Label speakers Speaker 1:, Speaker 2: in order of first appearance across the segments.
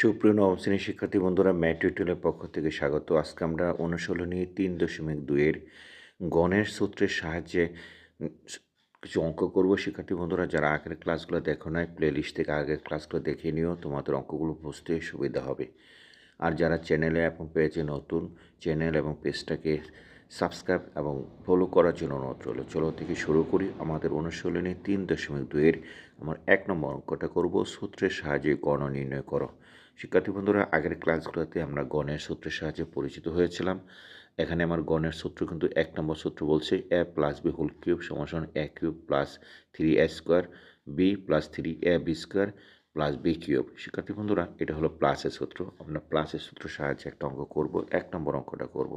Speaker 1: সুপ্রিয় নবম শ্রেণির শিক্ষার্থী বন্ধুরা ম্যাট টিউটোরিয়ালের পক্ষ থেকে স্বাগত। আজকে আমরা অনুশীলনী তিন দশমিক দুইয়ের গণের সূত্রের সাহায্যে কিছু অঙ্ক করব। শিক্ষার্থী বন্ধুরা, যারা আগের ক্লাসগুলো দেখো নাই প্লে লিস্ট থেকে আগের ক্লাসগুলো দেখে নিও, তোমাদের অঙ্কগুলো বুঝতে সুবিধা হবে। আর যারা চ্যানেলে এবং পেজে নতুন, চ্যানেল এবং পেজটাকে সাবস্ক্রাইব এবং ফলো করার জন্য অনুরোধ রইল। চলো থেকে শুরু করি আমাদের অনুশীলনী তিন দশমিক দুইয়ের। আমার এক নম্বর অঙ্কটা করব, সূত্রের সাহায্যে গণ নির্ণয় করো। শিক্ষার্থী বন্ধুরা, আগের ক্লাসগুলোতে আমরা গণের সূত্রের সাহায্যে পরিচিত হয়েছিলাম। এখানে আমার গণের সূত্র কিন্তু এক নম্বর সূত্র বলছে A plus B whole cube সমান A cube plus three A square B plus three A B square plus B cube. শিক্ষার্থী বন্ধুরা, এটা হলো প্লাসের সূত্র। আমরা প্লাসের সূত্র সাহায্যে একটা অঙ্ক করব, এক নম্বর অঙ্কটা করব।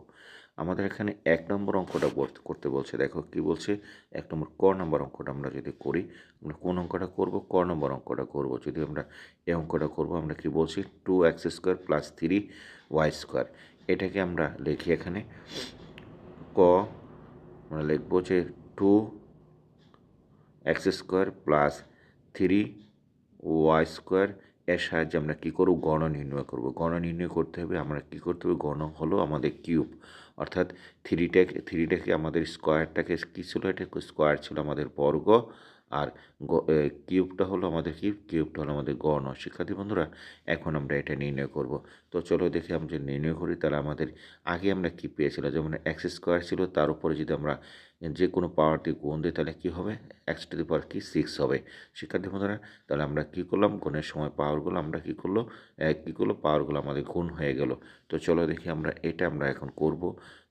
Speaker 1: আমাদের এখানে এক নম্বর অঙ্কটা করতে বলছে, দেখো কি বলছে? এক নম্বর ক নম্বর অঙ্কটা আমরা যদি করি, আমরা কোন অঙ্কটা করব? ক নম্বর অঙ্কটা করব। যদি আমরা এই অঙ্কটা করব, আমরা কি বলছি? Two X square plus three Y square এটাকে আমরা লিখি এখানে, ক, আমরা লিখব যে two X square plus three Y square এর সাহায্যে আমরা কী করব? গণ নির্ণয় করব। গণ নির্ণয় করতে হবে, আমরা কী করতে হবে? গণ হলো আমাদের কিউব অর্থাৎ থ্রিটাকে থ্রিটাকে আমাদের স্কোয়ারটাকে কী ছিল? এটা স্কোয়ার ছিল আমাদের বর্গ। আর কিউবটা হলো আমাদের কিউব কিউবটা হলো আমাদের গণ। শিক্ষার্থী বন্ধুরা, এখন আমরা এটা নির্ণয় করব। তো চলো দেখি আমরা যদি নির্ণয় করি, তাহলে আমাদের আগে আমরা কী পেয়েছিলাম? যেমন এক্স স্কোয়ার ছিল, তার উপরে যদি আমরা যে কোনো পাওয়ারটি গুণ দিই তাহলে কী হবে? এক্স টু দি পাওয়ার কি? সিক্স হবে। শিক্ষার্থী বন্ধুরা, তাহলে আমরা কী করলাম? গুণের সময় পাওয়ারগুলো আমরা কী করল? কী করল? পাওয়ারগুলো আমাদের গুণ হয়ে গেল। তো চলো দেখি আমরা এটা আমরা এখন করব।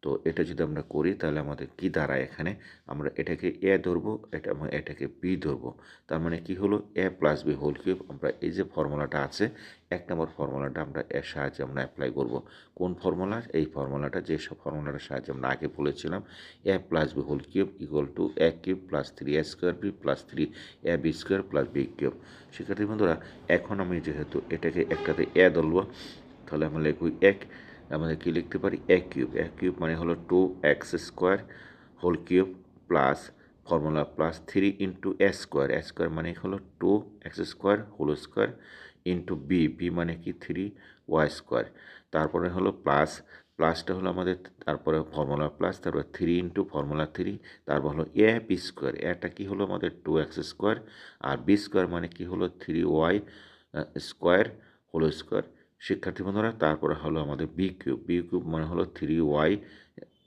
Speaker 1: তো এটা যদি আমরা করি, তাহলে আমাদের কি দাঁড়ায় এখানে? আমরা এটাকে এ ধরবো, এটা এবং এটাকে বি ধরবো। তার মানে কি হলো? A plus B whole cube. আমরা এই যে ফর্মুলাটা আছে, এক নম্বর ফর্মুলাটা আমরা এর সাহায্যে আমরা অ্যাপ্লাই করব। কোন ফর্মুলা? এই ফর্মুলাটা, যে সব ফর্মুলাটার সাহায্যে আমরা আগে বলেছিলাম, A plus B whole cube equal to A cube plus three A square B plus three A B square plus B cube. শিক্ষার্থী বন্ধুরা, এখন আমি যেহেতু এটাকে একটাতে এ ধরবো, তাহলে আমরা লিখব এক আমাদের কী লিখতে পারি? এ কিউব এ কিউব মানে হলো two X square whole cube plus formula plus three into A square A square মানে হলো two X square whole square into B B মানে কি? থ্রি ওয়াই স্কোয়ার তারপরে হলো প্লাস প্লাসটা হলো আমাদের তারপরে ফর্মুলা প্লাস তারপরে থ্রি ইন্টু ফর্মুলা থ্রি তারপর হলো এ বি স্কোয়ার এটা কি হলো আমাদের টু এক্স স্কোয়ার আর বি স্কোয়ার মানে কি হলো three Y square whole square শিক্ষার্থী বন্ধুরা, তারপরে হলো আমাদের বি কিউব বি কিউব মানে হলো three Y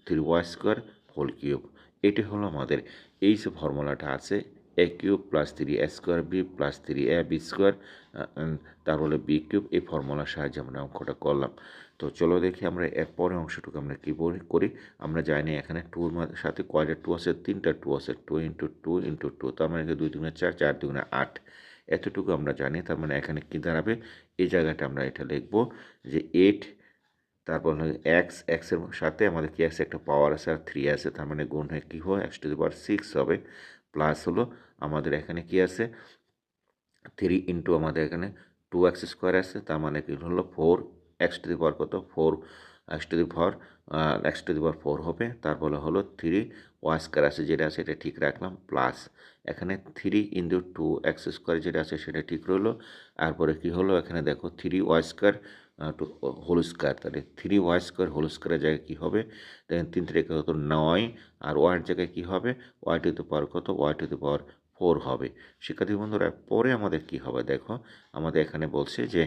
Speaker 1: three Y square whole cube এটি হলো আমাদের এই যে ফর্মুলাটা আছে A cube plus three A square B plus three A B square তারপরে বি কিউব এই ফর্মুলার সাহায্যে আমরা অঙ্কটা করলাম। তো চলো দেখি আমরা এর পরের অংশটুকু আমরা কী বলি- করি। আমরা জানি এখানে টুর সাথে কয়টা টু আছে? তিনটা টু আছে। Two into two into two তার মানে দুই দুগুণে চার চার দুগুণে আট। এতটুকু আমরা জানি। তার মানে এখানে কী দাঁড়াবে? এই জায়গাটা আমরা এটা লিখব যে এইট তারপর হলো এক্স এক্সের সাথে আমাদের কি আছে? একটা পাওয়ার আছে আর থ্রি আছে। তার মানে গুণ হয়ে কী হয়? X to the power six হবে। প্লাস হলো আমাদের এখানে কি আছে? থ্রি ইন্টু আমাদের এখানে টু এক্স স্কোয়ার আছে। তার মানে কি হলো? Four X to the power কত? Four X to the power X to the power four হবে। তারপরে হলো থ্রি ওয়াই স্কোয়ার আছে যেটা আছে এটা ঠিক রাখলাম, প্লাস এখানে three into two x square যেটা আছে সেটা ঠিক রইল। তারপরে কি হলো? এখানে দেখো three y square two whole square. তাহলে থ্রি ওয়াই স্কোয়ার হোল স্কোয়ারের জায়গায় কী হবে? দেখেন তিন থেকে কত? নয়। আর ওয়াইয়ের জায়গায় কী হবে? ওয়াই টু দি পাওয়ার কত? Y to the power four হবে। শিক্ষার্থী বন্ধুরা, পরে আমাদের কি হবে? দেখো, আমাদের এখানে বলছে যে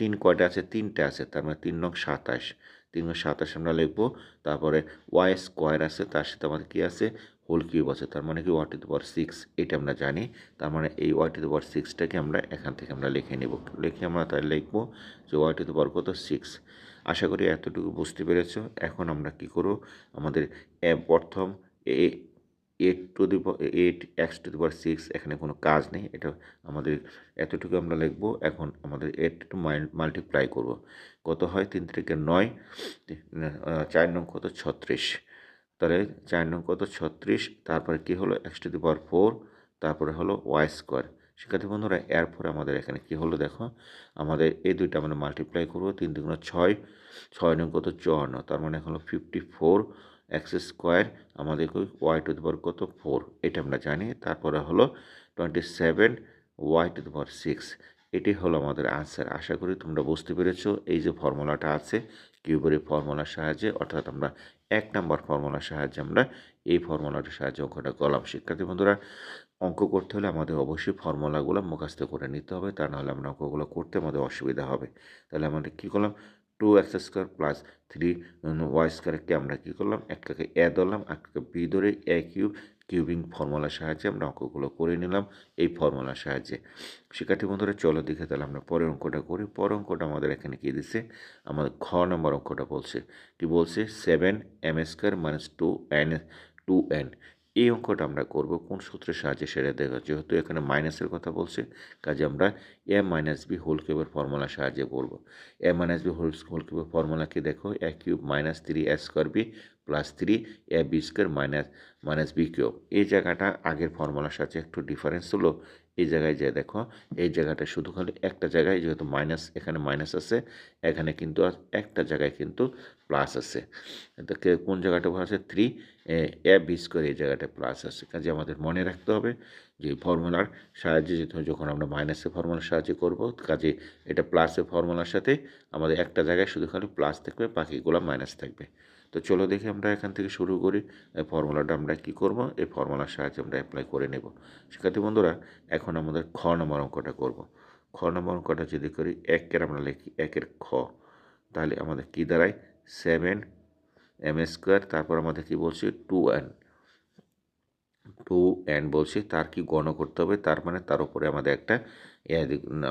Speaker 1: তিন কয়টা আছে? তিনটে আছে, তার মানে তিন নং সাতাশ। তিন নং সাতাশ আমরা লিখব। তারপরে ওয়াই স্কোয়ার আছে, তার সাথে আমাদের কী আছে? হোল কিউব আছে, তার মানে কি y to the power six এটা আমরা জানি। তার মানে এই ওয়াই টু দি পাওয়ার সিক্সটাকে আমরা এখান থেকে আমরা লিখে নেব। লিখে আমরা তাই লিখব যে ওয়াই টু দি পাওয়ার কত? সিক্স আশা করি এতটুকু বুঝতে পেরেছ। এখন আমরা কি করব? আমাদের প্রথম এ eight to the eight x to the power six এখানে কোনো কাজ নেই। এটা আমাদের এতটুকু আমরা লিখব। এখন আমাদের এইট মাল্টিপ্লাই করব। কত হয়? তিন থেকে নয়। চার নং কত? ছত্রিশ। তাহলে চার নং কত? ছত্রিশ। তারপরে কী হলো? X to the power four. তারপরে হলো ওয়াই স্কোয়ার। শিক্ষার্থী বন্ধুরা, এরপরে আমাদের এখানে কী হলো দেখো? আমাদের এই দুইটা আমরা মাল্টিপ্লাই করব, তিন দুগুণ ছয়। ছয় নং কত? চুয়ান্ন। তার মানে হলো ফিফটি ফোর এক্স স্কোয়ার। আমাদের ওয়াই টু দি পাওয়ার কত? ফোর। এটা আমরা জানি। তারপরে হলো twenty seven y to the power six এটি হলো আমাদের আনসার আশা করি তোমরা বুঝতে পেরেছ এই যে ফর্মুলাটা আছে, কিউবের এই ফর্মুলার সাহায্যে, অর্থাৎ আমরা এক নাম্বার ফর্মুলার সাহায্যে আমরা এই ফর্মুলাটার সাহায্যে অঙ্কটা করলাম। শিক্ষার্থী বন্ধুরা, অঙ্ক করতে হলে আমাদের অবশ্যই ফর্মুলাগুলো মুখস্থ করে নিতে হবে, তা নাহলে আমরা অঙ্কগুলো করতে আমাদের অসুবিধা হবে। তাহলে আমাদের কী করলাম? Two x square plus three y স্কোয়ারকে আমরা কী করলাম? একটাকে এ ধরলাম, একটাকে বি ধরে এ কিউব কিউবিং ফর্মুলার সাহায্যে আমরা অঙ্কগুলো করে নিলাম এই ফর্মুলার সাহায্যে। শিক্ষার্থী বন্ধুরা, চলো দেখে তাহলে আমরা পরের অঙ্কটা করি। পরের অঙ্কটা আমাদের এখানে কী দিচ্ছে আমাদের খ নম্বর অঙ্কটা বলছে। কি বলছে? Seven m square minus two n two n. এই অঙ্কটা আমরা করব কোন সূত্রের সাহায্যে সেটা দেখা। যেহেতু এখানে মাইনাসের কথা বলছে, কাজে আমরা এ মাইনাস বি হোল কিউবের ফর্মুলার সাহায্যে বলব a minus b whole whole কিউবের ফর্মুলা কি দেখো? A cube minus three a square b plus three a b square minus minus b cube এই জায়গাটা আগের ফর্মুলার সাথে একটু ডিফারেন্স হলো। এই জায়গায় যে দেখো, এই জায়গাটা শুধু খালি একটা জায়গায়, যেহেতু মাইনাস এখানে মাইনাস আছে, এখানে কিন্তু একটা জায়গায় কিন্তু প্লাস আছে। তো কোন জায়গাটা আছে? থ্রি এ বি স্কোয়ার এই জায়গাটা প্লাস আছে। কাজে আমাদের মনে রাখতে হবে যে ফর্মুলার সাহায্যে যখন আমরা মাইনাসের ফর্মুলার সাহায্যে করব, কাজে এটা প্লাসের ফর্মুলার সাথে আমাদের একটা জায়গায় শুধু খালি প্লাস থাকবে, বাকিগুলো মাইনাস থাকবে। তো চলো দেখি আমরা এখান থেকে শুরু করি, এই ফর্মুলাটা আমরা কি করব, এই ফর্মুলার সাহায্যে আমরা অ্যাপ্লাই করে নেব। শিক্ষার্থী বন্ধুরা, এখন আমাদের খ নম্বর অঙ্কটা করব। খ নম্বর অঙ্কটা যদি করি, একের আমরা লিখি, একের খ। তাহলে আমাদের কি দাঁড়ায়? সেভেন এম স্কোয়ার তারপর আমাদের কি বলছি? টু এন টু এন বলছি, তার কি গণ করতে হবে? তার মানে তার উপরে আমাদের একটা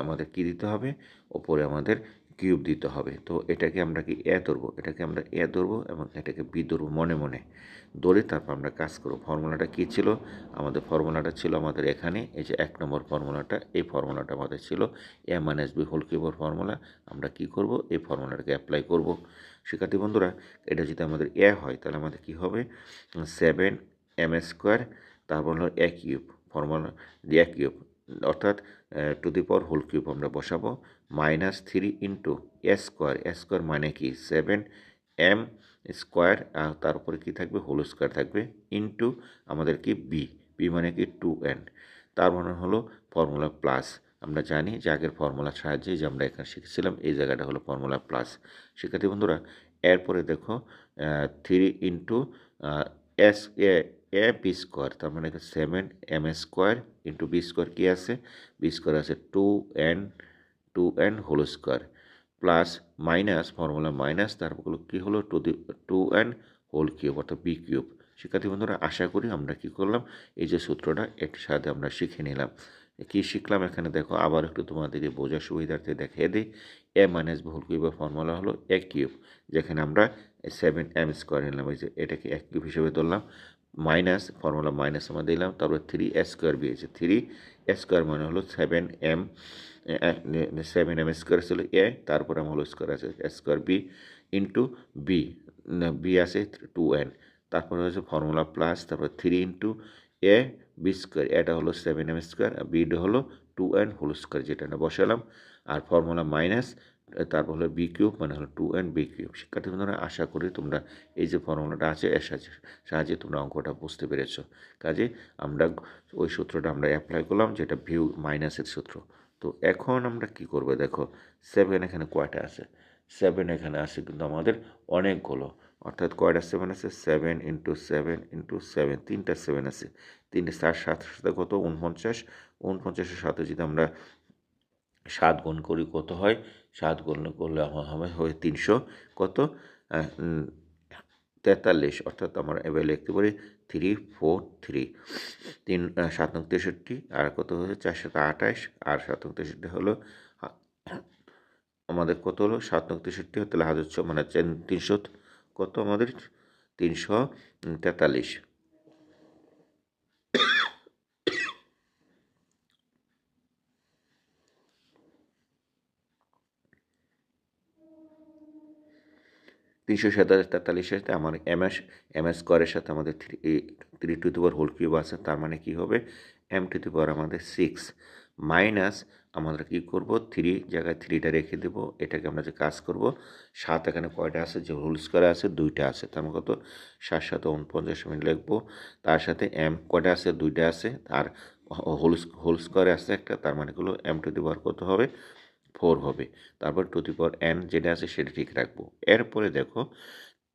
Speaker 1: আমাদের কি দিতে হবে? ওপরে আমাদের কিউব দিতে হবে। তো এটাকে আমরা কি এ ধরবো? এটাকে আমরা এ ধরবো এবং এটাকে বি ধরবো মনে মনে। ধরে তারপর আমরা কাজ করব। ফর্মুলাটা কী ছিল? আমাদের ফর্মুলাটা ছিল আমাদের এখানে, এই যে এক নম্বর ফর্মুলাটা, এই ফর্মুলাটা আমাদের ছিল এ মাইনাস বি হোল কিউবের ফর্মুলা। আমরা কি করব? এই ফর্মুলাটাকে অ্যাপ্লাই করব। শিক্ষার্থী বন্ধুরা, এটা যদি আমাদের এ হয়, তাহলে আমাদের কি হবে? সেভেন এম স্কোয়ার, তারপর হলো a cube. Formula a cube. অর্থাৎ to the power whole cube আমরা বসাবো। Minus three into a square a square মানে কি? সেভেন এম স্কোয়ার আর তার উপরে কী থাকবে? হোল স্কোয়ার থাকবে ইন্টু আমাদের কি? বি বি মানে কি? টু এন তার মানে হলো ফর্মুলা প্লাস আমরা জানি যে আগের ফর্মুলার সাহায্যে যে আমরা এখানে শিখেছিলাম, এই জায়গাটা হলো ফর্মুলা প্লাস শিক্ষার্থী বন্ধুরা, এরপরে দেখো three into s a a b square তার মানে seven m square into b square কী আছে? বি স্কোয়ার আছে two n two n whole square plus minus formula minus, তারপর কী হলো? To the, two n whole cube অর্থাৎ B cube. শিক্ষার্থী বন্ধুরা, আশা করি আমরা কী করলাম? এই যে সূত্রটা, এর সাথে আমরা শিখে নিলাম। কী শিখলাম এখানে? দেখো, আবার একটু তোমাদেরকে বোঝার সুবিধার্থে দেখিয়ে দিই। এ মাইনাস হোল কিউবের ফর্মুলা হলো এক কিউব, যেখানে আমরা সেভেন এম স্কোয়ার নিলাম। এই যে এটাকে এক কিউব হিসেবে ধরলাম। মাইনাস ফর্মুলা মাইনাস আমরা দিলাম, তারপর থ্রি স্কোয়ার বি আছে থ্রি স্কোয়ার মানে হলো seven m seven m square ছিল এ তারপর আমার হলো স্কোয়ার আছে square b into b b আছে টু এন তারপরে হচ্ছে ফর্মুলা প্লাস তারপর three into a b square এটা হলো সেভেন এম স্কোয়ার আর বিটা হলো টু এন হোল স্কোয়ার যেটা আমরা বসালাম। আর ফর্মুলা মাইনাস তারপর হলো বি কিউব মানে হলো টু অ্যান্ড বি কিউব শিক্ষার্থী বন্ধুরা, আশা করি তোমরা এই যে ফর্মুলাটা আছে, এর সাহায্যে সাহায্যে তোমরা অঙ্কটা বুঝতে পেরেছ। কাজে আমরা ওই সূত্রটা আমরা অ্যাপ্লাই করলাম, যেটা ভিউ মাইনাসের সূত্র। তো এখন আমরা কি করব দেখো সেভেন এখানে কয়টা আছে? সেভেন এখানে আছে কিন্তু আমাদের অনেকগুলো। অর্থাৎ কয়টা সেভেন আছে? Seven into seven into seven তিনটা সেভেন আছে। তিনটে চার, সাত সাথে কত? উনপঞ্চাশ উনপঞ্চাশের সাথে যদি আমরা সাত গুণ করি, কত হয়? সাত গুণ করলে আমার হবে তিনশো কত? তেতাল্লিশ, অর্থাৎ আমরা এবার লিখতে পারি থ্রি ফোর থ্রি তিন সাত তেষট্টি, আর কত হচ্ছে চারশত আঠাশ, আর সাত তেষট্টি হলো আমাদের কত হলো? সাত নং তেষট্টি তাহলে হাজার ছ মানে তিনশো কত আমাদের? তিনশো তেতাল্লিশ। তিনশো সাতাশ তেতাল্লিশের সাথে আমার এম এস এম এস স্কোয়ারের সাথে আমাদের three three to the whole cube আছে, তার মানে কী হবে? এম টু দি পাওয়ার আমাদের সিক্স মাইনাস আমরা কী করব? থ্রি জায়গায় থ্রিটা রেখে দেব, এটাকে আমরা যে কাজ করব, সাত এখানে কয়টা আছে? যে হোল স্কোয়ারে আছে, দুইটা আছে, তার মানে কত? সাত সাত উনপঞ্চাশ মিনিট লিখব, তার সাথে এম কয়টা আছে? দুইটা আছে, আর হোল হোল স্কোয়ারে আছে একটা, তার মানে হলো? এম টু দি কত হবে? ফোর হবে। তারপর টু দি পাওয়ার এন যেটা আছে সেটা ঠিক রাখব। এরপরে দেখো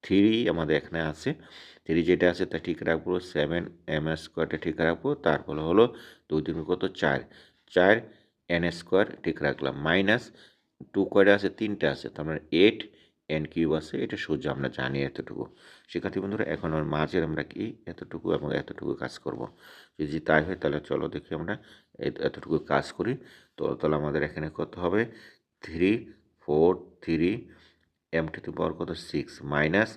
Speaker 1: থ্রি আমাদের এখানে আছে। থ্রি যেটা আছে তা ঠিক রাখব সেভেন এম স্কোয়ারটা ঠিক রাখব। তারপরে হলো দুই তিন কত? চার। চার এন স্কোয়ার ঠিক রাখলাম। মাইনাস টু কয়টা আছে, তিনটা আছে। তার মানে এইট এন কিউব আছে। এটা সোজা আমরা জানি এতটুকু। শিক্ষার্থী বন্ধুরা, এখন আমার মাঝের আমরা কি? এতটুকু এবং এতটুকু কাজ করব। যদি তাই হয় তাহলে চলো দেখি আমরা এতটুকু কাজ করি। তো তাহলে আমাদের এখানে কত হবে three four three m to power কত? সিক্স মাইনাস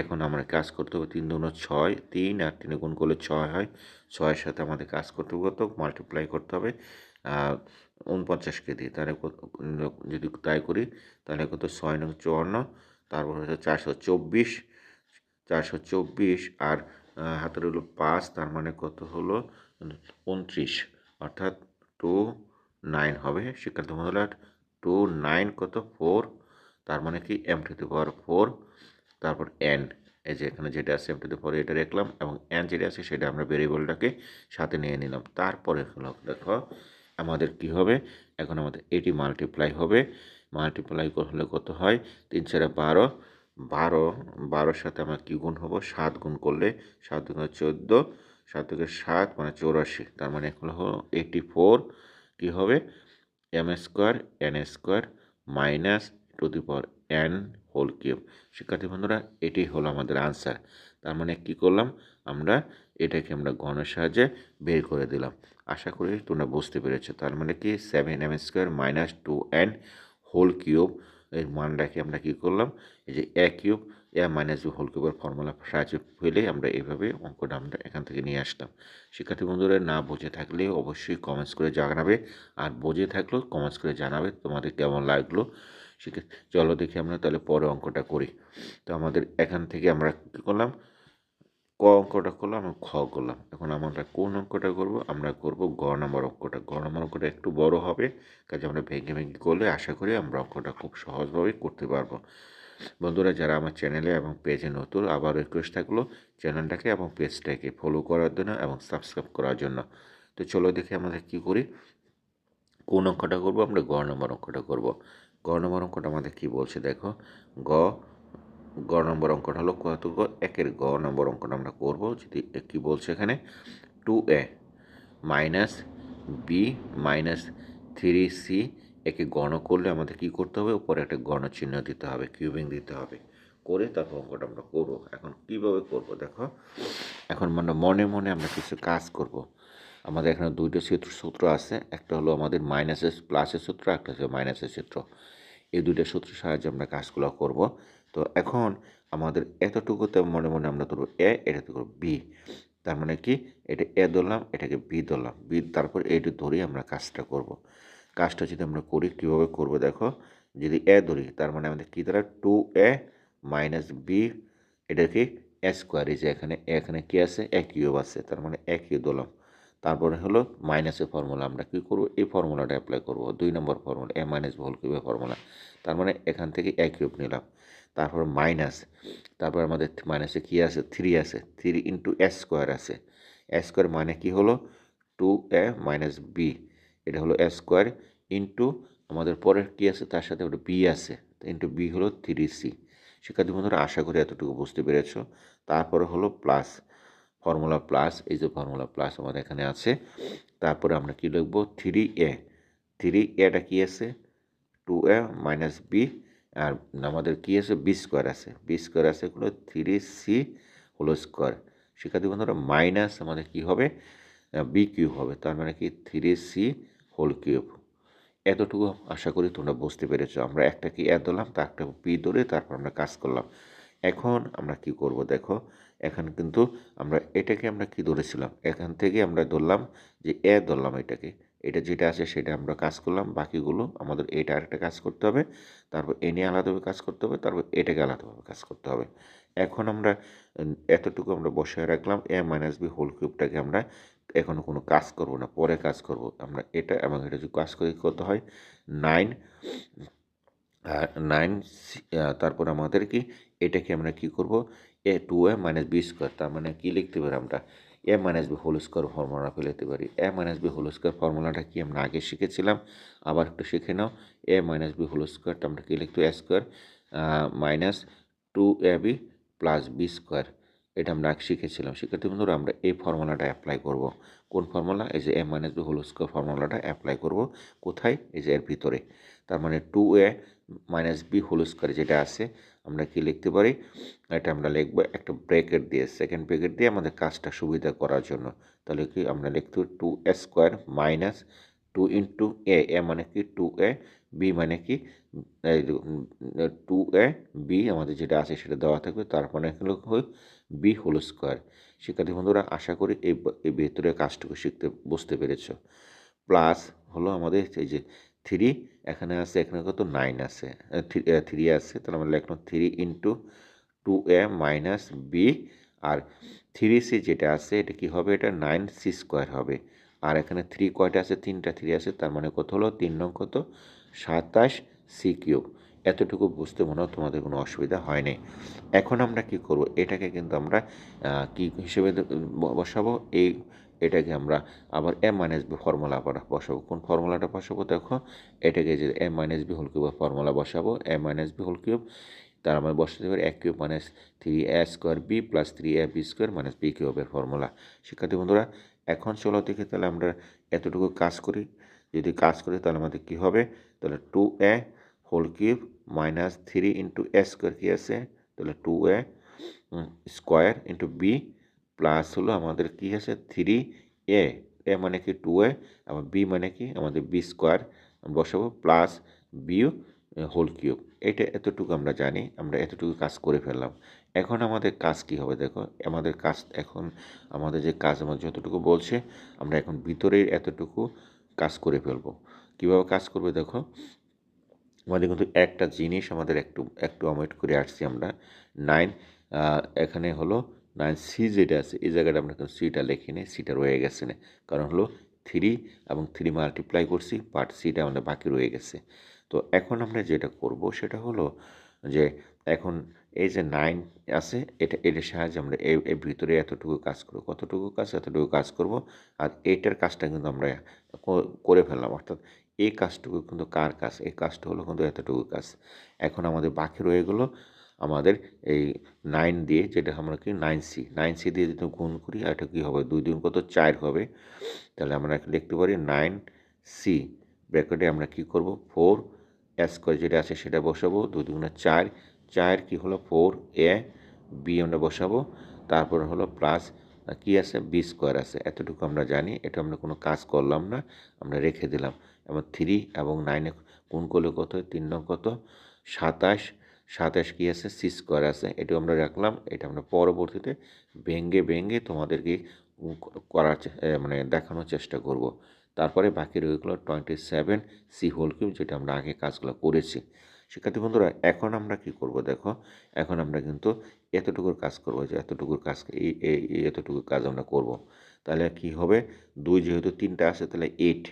Speaker 1: এখন আমরা কাজ করতে হবে তিন দুনো ছয়, তিন আর তিনে গুণ করলে ছয় হয়। ছয়ের সাথে আমাদের কাজ করতে কত? মাল্টিপ্লাই করতে হবে। উনপঞ্চাশকে দিয়ে, তাহলে যদি তাই করি, তাহলে কত? ছয় নং চুয়ান্ন, তারপর হচ্ছে চারশো চব্বিশ চারশো চব্বিশ আর হাতের হলো পাঁচ, তার মানে কত হলো? উনত্রিশ। অর্থাৎ টু নাইন হবে, শিক্ষার্থী মহলার টু নাইন কত? ফোর তার মানে কি? M to the power four তারপর এন এই যে এখানে যেটা আছে এম টু দি পাওয়ার এটা রাখলাম এবং এন যেটা আছে, সেটা আমরা ভেরিয়েবলটাকে সাথে নিয়ে নিলাম। তারপরে দেখো, আমাদের কি হবে? এখন আমাদের এটি মাল্টিপ্লাই হবে। মাল্টিপ্লাই হলে কত হয়? তিন চারে বারো বারো, বারোর সাথে আমরা কী গুণ হব? সাত গুণ করলে সাত গুণ চোদ্দ সাত থেকে সাত মানে চৌরাশি। তার মানে এখন হলো এইটি ফোর কী হবে? M square n square minus to the power n whole cube শিক্ষার্থী বন্ধুরা এটি হলো আমাদের আনসার তার মানে কি করলাম? আমরা এটাকে আমরা গণের সাহায্যে বের করে দিলাম। আশা করি তোমরা বুঝতে পেরেছ। তার মানে কি? Seven m square minus two n whole cube এর মানটাকে আমরা কি করলাম? এই যে a cube a minus b whole কিউবের ফর্মুলা সাহায্যে পেলে আমরা এইভাবে অঙ্কটা আমরা এখান থেকে নিয়ে আসলাম শিক্ষার্থী বন্ধুরা, না বুঝে থাকলে অবশ্যই কমেন্টস করে জানাবে আর বুঝে থাকলেও কমেন্টস করে জানাবে তোমাদের কেমন লাগল। শিখে চলো দেখি আমরা তাহলে পরে অঙ্কটা করি। তো আমাদের এখান থেকে আমরা কী করলাম? ক অঙ্কটা করলাম এবং খ করলাম। এখন আমরা কোন অঙ্কটা করব? আমরা করব গ নম্বর অঙ্কটা। গ নম্বর অঙ্কটা একটু বড় হবে, কাজে আমরা ভেঙে ভেঙে করলে আশা করি আমরা অঙ্কটা খুব সহজভাবে করতে পারব। বন্ধুরা, যারা আমার চ্যানেলে এবং পেজে নতুন, আবার রিকোয়েস্ট থাকল চ্যানেলটাকে এবং পেজটাকে ফলো করার জন্য এবং সাবস্ক্রাইব করার জন্য। তো চলো দেখি আমাদের কি করি। কোন অঙ্কটা করব? আমরা গ নম্বর অঙ্কটা করব। গ নম্বর অঙ্কটা আমাদের কি বলছে দেখো? গ গ নম্বর অঙ্কটা হলো কত গ একের গ নম্বর অঙ্কটা আমরা করব। যদি কি বলছে এখানে? Two a minus b minus three c একে গণ করলে আমাদের কি করতে হবে? উপরে একটা গণ চিহ্ন দিতে হবে কিউবিং দিতে হবে। করে তারপর অঙ্কটা আমরা করব। এখন কীভাবে করব? দেখো, এখন মানে মনে মনে আমরা কিছু কাজ করব। আমাদের এখানে দুইটা সূত্র সূত্র আছে। একটা হলো আমাদের মাইনাসের প্লাসের সূত্র, একটা হচ্ছে মাইনাসের সূত্র। এই দুইটা সূত্রের সাহায্যে আমরা কাজগুলো করব। তো এখন আমাদের এতটুকুতে মনে মনে আমরা ধরবো এ এটা ধরবো বি তার মানে কি? এটা এ ধরলাম, এটাকে বি ধরলাম। বি তারপর এইটা ধরেই আমরা কাজটা করব। কাজটা যদি আমরা করি, কীভাবে করব দেখো? যদি এ ধরি, তার মানে আমাদের কী দ্বারা টু এ মাইনাস বি এটা কি? এ স্কোয়ার এই যে এখানে এখানে কী আছে? এ কিউব আছে, তার মানে এ কিউব ধরলাম তারপরে হলো মাইনাসের ফর্মুলা আমরা কী করব? এই ফর্মুলাটা অ্যাপ্লাই করব। দুই নম্বর ফর্মুলা এ মাইনাস হোল কিউবের ফর্মুলা তার মানে এখান থেকে এ কিউব নিলাম। তারপর মাইনাস তারপর আমাদের মাইনাসে কী আছে? থ্রি আছে। থ্রি ইন্টু এস স্কোয়ার আছে। এস স্কোয়ার মানে কি হলো? টু এ মাইনাস বি এটা হলো এ স্কোয়ার ইন্টু আমাদের পরের কী আছে? তার সাথে ওটা বি আছে। ইন্টু বি হলো থ্রি সি শিক্ষার্থী বন্ধুরা, আশা করি এতটুকু বুঝতে পেরেছ। তারপরে হলো প্লাস ফর্মুলা প্লাস এই যে ফর্মুলা প্লাস আমাদের এখানে আছে। তারপরে আমরা কী লিখব? থ্রি এ থ্রি এটা কী আছে? টু এ মাইনাস বি আর আমাদের কী আছে? বি স্কোয়ার আছে। বি স্কোয়ার আছে হলো থ্রি সি হোল স্কোয়ার শিক্ষার্থী বন্ধুরা মাইনাস আমাদের কী হবে? বি কিউব হবে। তার মানে কি? থ্রি সি হোল কিউব এতটুকু আশা করি তোমরা বুঝতে পেরেছ। আমরা একটা কি এ ধরলাম তা একটা বি ধরে তারপর আমরা কাজ করলাম। এখন আমরা কি করব দেখো, এখন কিন্তু আমরা এটাকে আমরা কি ধরেছিলাম? এখান থেকে আমরা ধরলাম যে এ ধরলাম এটাকে। এটা যেটা আছে সেটা আমরা কাজ করলাম, বাকিগুলো আমাদের এটা আরেকটা কাজ করতে হবে, তারপর এ নিয়ে আলাদাভাবে কাজ করতে হবে, তারপর এটাকে আলাদাভাবে কাজ করতে হবে। এখন আমরা এতটুকু আমরা বসায় রাখলাম, এ মাইনাস বি হোল কিউবটাকে আমরা এখনও কোনো কাজ করব না, পরে কাজ করব। আমরা এটা এবং এটা যদি কাজ করে, করতে হয় নাইন আর নাইন তারপর আমাদের কি, এটাকে আমরা কি করব? A two a minus b square তার মানে কি লিখতে পারি আমরা? A minus b whole square formula ফেলতে পারি। A minus b whole square ফর্মুলাটা কি আমরা আগে শিখেছিলাম? আবার একটু শিখে নাও। এ মাইনাস বি হোল স্কোয়ারটা আমরা কী লিখতো a square minus two a b plus b square এটা আমরা শিখেছিলাম। শিক্ষার্থী বন্ধুরা, আমরা এই ফর্মুলাটা অ্যাপ্লাই করব। কোন ফর্মুলা? এই যে a minus b whole square ফর্মুলাটা অ্যাপ্লাই করব। কোথায়? এই যে এর ভিতরে। তার মানে two a minus b whole square যেটা আছে, আমরা কি লিখতে পারি? এটা আমরা লিখব একটা ব্রেকেট দিয়ে সেকেন্ড ব্রেকেট দিয়ে আমাদের কাজটা সুবিধা করার জন্য। তাহলে কি আমরা লিখতে পারি? Two a square minus two into a a মানে কি? টু এ বি মানে কি? টু এ বি আমাদের যেটা আছে সেটা দেওয়া থাকবে। তারপরে হলো বি হোল স্কোয়ার শিক্ষার্থী বন্ধুরা, আশা করি এই এই ভেতরে কাজটুকু শিখতে বুঝতে পেরেছ। প্লাস হলো আমাদের এই যে থ্রি এখানে আছে, এখানে কত? নাইন আছে। থ্রি আছে, তাহলে আমরা লিখলাম three into two a minus b R three C যেটা আছে, এটা কি হবে? এটা নাইন সি স্কোয়ার হবে। আর এখানে থ্রি কয়টা আছে? তিনটা থ্রি আছে, তার মানে কত হলো? তিন নং কত? সাতাশ সি কিউব এতটুকু বুঝতে মনে হয় তোমাদের কোনো অসুবিধা হয় নাই এখন আমরা কি করব? এটাকে কিন্তু আমরা কি হিসেবে বসাবো? এই, এটাকে আমরা আবার এম মাইনাস বি ফর্মুলা আবার বসাবো। কোন ফর্মুলাটা বসাবো? দেখো, এটাকে যে m minus b whole cube formula বসাবো। M minus b whole cube তার আমরা বসাতে পারি এক cube minus three a square b plus three a b square minus b কিউবের ফর্মুলা শিক্ষার্থী বন্ধুরা, এখন চলো দেখি তাহলে আমরা এতটুকু কাজ করি। যদি কাজ করি তাহলে আমাদের কী হবে? তাহলে two a whole cube minus three into a square কী আছে, তাহলে two a square into b plus হলো আমাদের কী আছে? থ্রি এ এ মানে কি টু এ আবার বি মানে কি? আমাদের বি স্কোয়ার বসাবো প্লাস বিউ হোল কিউব এটা এতটুকু আমরা জানি, আমরা এতটুকু কাজ করে ফেললাম। এখন আমাদের কাজ কি হবে দেখো? আমাদের কাজ এখন, আমাদের যে কাজ আমার যতটুকু বলছে, আমরা এখন ভিতরের এতটুকু কাজ করে ফেলব। কীভাবে কাজ করবে দেখো? আমাদের কিন্তু একটা জিনিস আমাদের একটু একটু অমিট করে আসছি আমরা। নাইন এখানে হলো নাইন সি যেটা আছে, এই জায়গাটা আমরা কিন্তু সিটা লিখিনি সিটা রয়ে গেছে না। কারণ হলো থ্রি এবং থ্রি মাল্টিপ্লাই করছি বাট সিটা আমাদের বাকি রয়ে গেছে। তো এখন আমরা যেটা করব সেটা হলো যে এখন এই যে নাইন আছে, এটা, এটার সাহায্যে আমরা এর ভিতরে এতটুকু কাজ করব। কতটুকু কাজ, এতটুকু কাজ করব, আর এটার কাজটা কিন্তু আমরা করে ফেললাম। অর্থাৎ এই কাজটুকু কিন্তু কার কাজ? এই কাজটা হলো কিন্তু এতটুকু কাজ। এখন আমাদের বাকি রয়ে গেলো আমাদের এই নাইন দিয়ে, যেটা আমরা কি? নাইন সি নাইন সি দিয়ে যদি গুণ করি, আর এটা কী হবে? দুই দিন কত? চার হবে। তাহলে আমরা লিখতে পারি নাইন সি ব্র্যাকেটে আমরা কি করব? ফোর এস করে যেটা আছে সেটা বসাবো। দুই দুগুণে চার। চার কি হলো? ফোর এ বি আমরা বসাবো। তারপর হলো প্লাস কি আছে? বি স্কোয়ার আছে। এতটুকু আমরা জানি। এটা আমরা কোনো কাজ করলাম না। আমরা রেখে দিলাম। এবং থ্রি এবং নাইনে কোন করলে কত তিন নং কত? সাতাশ। সাতাশ কী আছে? সি স্কোয়ার আছে। এটা আমরা রাখলাম। এটা আমরা পরবর্তীতে ভেঙ্গে ভেঙ্গে তোমাদেরকে করার মানে দেখানোর চেষ্টা করব। তারপরে বাকি রয়ে গেলো twenty seven c whole cube যেটা আমরা আগে কাজগুলো করেছি। শিক্ষার্থী বন্ধুরা, এখন আমরা কি করব দেখো? এখন আমরা কিন্তু এতটুকুর কাজ করব যে এতটুকুর কাজ এই এতটুকুর কাজ আমরা করব। তাহলে কি হবে? দুই যেহেতু তিনটা আছে, তাহলে এইট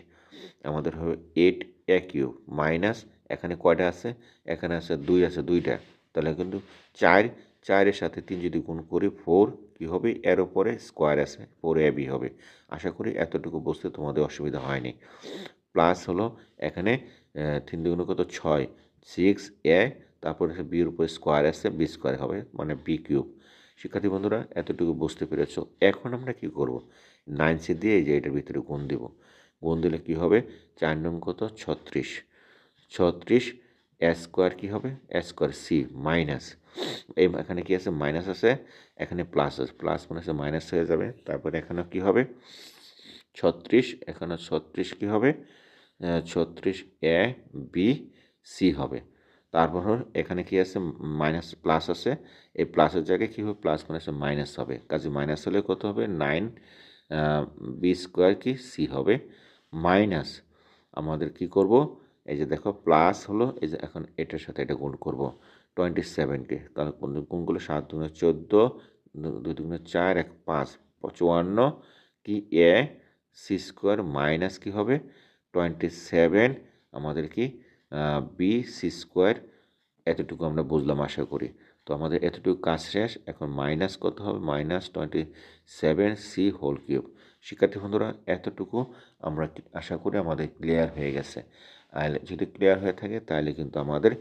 Speaker 1: আমাদের হবে এইট এ কিউ মাইনাস এখানে কয়টা আছে? এখানে আছে দুই আছে দুইটা। তাহলে কিন্তু চার, চারের সাথে তিন যদি গুণ করি ফোর কী হবে? এর ওপরে স্কোয়ার আছে ফোর এ বি হবে। আশা করি এতটুকু বুঝতে তোমাদের অসুবিধা হয়নি। প্লাস হলো এখানে তিন দুগুণ কত? ছয়। সিক্স এ তারপরে বির উপরে স্কোয়ার আছে বি স্কোয়ার হবে মানে বি কিউব শিক্ষার্থী বন্ধুরা, এতটুকু বুঝতে পেরেছ। এখন আমরা কি করব? নাইন সি দিয়ে এই যে এটার ভিতরে গুণ দেব। গুণ দিলে কী হবে? চার নং কত? ছত্রিশ। ছত্রিশ, এস স্কোয়ার কী হবে? S square c minus. এই এখানে কী আছে? মাইনাস আছে। এখানে প্লাস আছে। প্লাস মানে আছে মাইনাস হয়ে যাবে। তারপরে এখানে কী হবে? ছত্রিশ এখানে ছত্রিশ কী হবে? ছত্রিশ এ বি সি হবে। তারপর এখানে কি আছে? মাইনাস প্লাস আছে। এই প্লাসের জায়গায় কী হবে? প্লাস মানে আছে মাইনাস হবে। কাজে মাইনাস হলে কত হবে? নাইন বি স্কোয়ার কি? সি হবে। মাইনাস, আমাদের কি করব? এই যে দেখো, প্লাস হলো, এই যে এখন এটার সাথে এটা গুণ করব টোয়েন্টি সেভেনকে তাহলে কোনগুলো সাত দুগুণে চোদ্দ, দুই দুগুণে চার, এক পাঁচ চুয়ান্ন কি এ সি স্কোয়ার মাইনাস কী হবে? টোয়েন্টি সেভেন আমাদের কি বি সি স্কোয়ার এতটুকু আমরা বুঝলাম, আশা করি। তো আমাদের এতটুকু কাজ শেষ, এখন মাইনাস কত হবে? Minus twenty seven c whole cube শিক্ষার্থী বন্ধুরা, এতটুকু আমরা আশা করি আমাদের ক্লিয়ার হয়ে গেছে। আর যদি ক্লিয়ার হয়ে থাকে, তাহলে কিন্তু আমাদের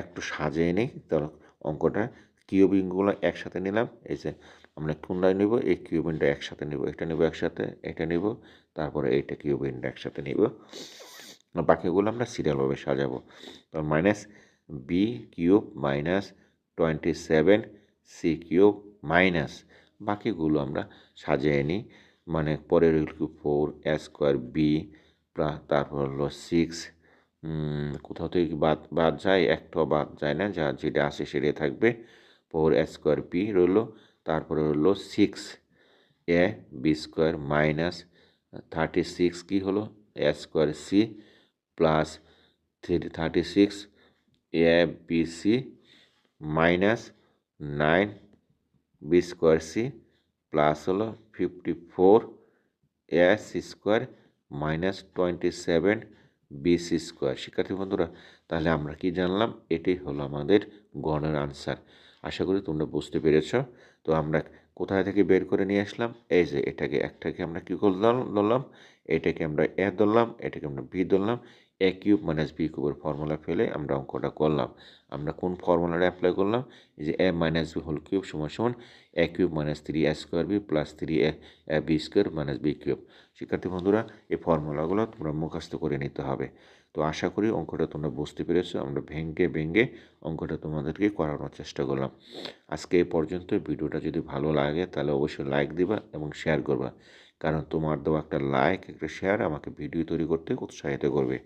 Speaker 1: একটু সাজিয়ে নিই। তাহলে অঙ্কটা কিউবিংগুলো একসাথে নিলাম। এই যে আমরা কোনটায় নেব, এই কিউবিনটা একসাথে নেব, এটা নেব একসাথে, এটা নেব, তারপরে এইটা কিউবিনটা একসাথে নেব। বাকিগুলো আমরা সিরিয়ালভাবে সাজাবো। তো minus b cube minus twenty seven c cube minus বাকিগুলো আমরা সাজিয়ে নিই। মানে পরের cube four a square b plus তারপর হলো সিক্স কোথাও থেকে বাদ বাদ যায়? একটা বাদ যায় না, যা যেটা আসে সেটাই থাকবে। ফোর এ স্কোয়ার বি রইল। তারপরে হলো six a b square minus thirty six কী হলো? A square c plus three thirty six a b c minus nine b square c plus হলো fifty four a c square minus twenty seven b c square শিক্ষার্থী বন্ধুরা, তাহলে আমরা কি জানলাম? এটাই হলো আমাদের গণের আনসার আশা করি তোমরা বুঝতে পেরেছ। তো আমরা কোথায় থেকে বের করে নিয়ে আসলাম? এই যে এটাকে, একটাকে আমরা কী করলাম ধরলাম, এটাকে আমরা এ ধরলাম, এটাকে আমরা বি ধরলাম এ কিউব মাইনাস বি কিউবের ফর্মুলা ফেলে আমরা অঙ্কটা করলাম। আমরা কোন ফর্মুলাটা অ্যাপ্লাই করলাম? যে a minus b whole cube সমান সমান a cube minus three a square b plus three a b square minus b cube শিক্ষার্থী বন্ধুরা, এই ফর্মুলাগুলো তোমরা মুখস্থ করে নিতে হবে। তো আশা করি অঙ্কটা তোমরা বুঝতে পেরেছ। আমরা ভেঙ্গে ভেঙ্গে অঙ্কটা তোমাদেরকে করানোর চেষ্টা করলাম। আজকে এই পর্যন্ত। ভিডিওটা যদি ভালো লাগে তাহলে অবশ্যই লাইক দিবা এবং শেয়ার করবা। কারণ তোমার দেওয়া একটা লাইক একটা শেয়ার আমাকে ভিডিও তৈরি করতে উৎসাহিত করবে।